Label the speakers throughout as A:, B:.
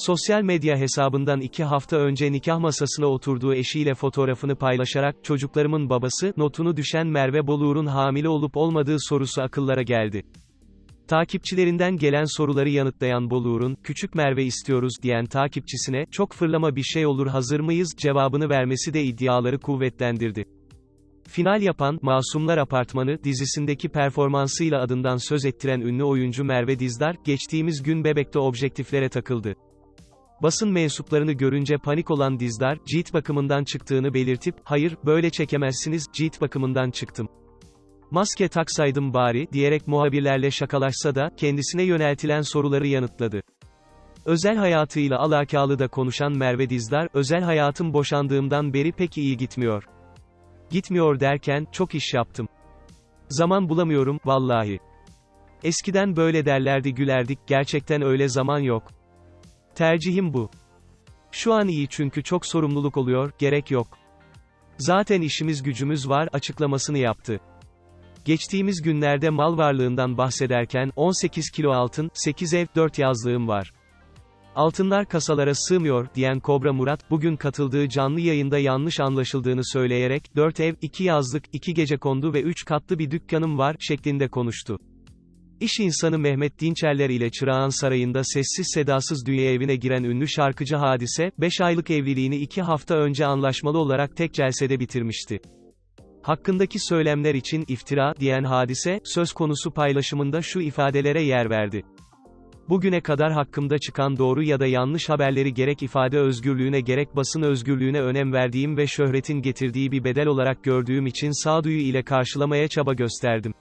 A: Sosyal medya hesabından iki hafta önce nikah masasına oturduğu eşiyle fotoğrafını paylaşarak çocuklarımın babası, notunu düşen Merve Boluğur'un hamile olup olmadığı sorusu akıllara geldi. Takipçilerinden gelen soruları yanıtlayan Boluğur'un, küçük Merve istiyoruz diyen takipçisine, çok fırlama bir şey olur hazır mıyız, cevabını vermesi de iddiaları kuvvetlendirdi. Final yapan, Masumlar Apartmanı dizisindeki performansıyla adından söz ettiren ünlü oyuncu Merve Dizdar, geçtiğimiz gün Bebek'te objektiflere takıldı. Basın mensuplarını görünce panik olan Dizdar, cilt bakımından çıktığını belirtip, hayır, böyle çekemezsiniz, cilt bakımından çıktım. Maske taksaydım bari, diyerek muhabirlerle şakalaşsa da, kendisine yöneltilen soruları yanıtladı. Özel hayatıyla alakalı da konuşan Merve Dizdar, özel hayatım boşandığımdan beri pek iyi gitmiyor. Gitmiyor derken, çok iş yaptım. Zaman bulamıyorum, vallahi. Eskiden böyle derlerdi gülerdik, gerçekten öyle zaman yok. Tercihim bu. Şu an iyi çünkü çok sorumluluk oluyor, gerek yok. Zaten işimiz gücümüz var, açıklamasını yaptı. Geçtiğimiz günlerde mal varlığından bahsederken, 18 kilo altın, 8 ev, 4 yazlığım var. Altınlar kasalara sığmıyor, diyen Kobra Murat, bugün katıldığı canlı yayında yanlış anlaşıldığını söyleyerek, 4 ev, 2 yazlık, 2 gecekondu ve 3 katlı bir dükkanım var, şeklinde konuştu. İş insanı Mehmet Dinçerler ile Çırağan Sarayı'nda sessiz sedasız dünya evine giren ünlü şarkıcı Hadise, 5 aylık evliliğini 2 hafta önce anlaşmalı olarak tek celsede bitirmişti. Hakkındaki söylemler için iftira, diyen Hadise, söz konusu paylaşımında şu ifadelere yer verdi. Bugüne kadar hakkımda çıkan doğru ya da yanlış haberleri gerek ifade özgürlüğüne gerek basın özgürlüğüne önem verdiğim ve şöhretin getirdiği bir bedel olarak gördüğüm için sağduyu ile karşılamaya çaba gösterdim.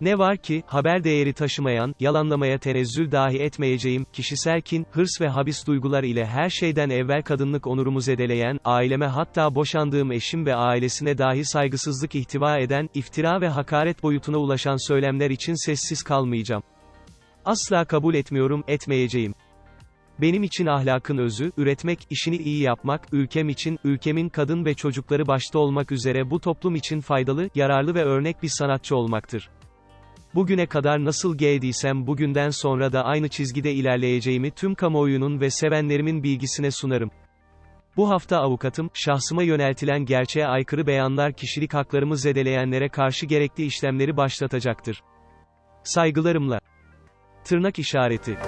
A: Ne var ki, haber değeri taşımayan, yalanlamaya tenezzül dahi etmeyeceğim, kişisel kin, hırs ve habis duygular ile her şeyden evvel kadınlık onurumu zedeleyen, aileme hatta boşandığım eşim ve ailesine dahi saygısızlık ihtiva eden, iftira ve hakaret boyutuna ulaşan söylemler için sessiz kalmayacağım. Asla kabul etmiyorum, etmeyeceğim. Benim için ahlakın özü, üretmek, işini iyi yapmak, ülkem için, ülkemin kadın ve çocukları başta olmak üzere bu toplum için faydalı, yararlı ve örnek bir sanatçı olmaktır. Bugüne kadar nasıl geldiysem bugünden sonra da aynı çizgide ilerleyeceğimi tüm kamuoyunun ve sevenlerimin bilgisine sunarım. Bu hafta avukatım, şahsıma yöneltilen gerçeğe aykırı beyanlar kişilik haklarımı zedeleyenlere karşı gerekli işlemleri başlatacaktır. Saygılarımla. Tırnak işareti.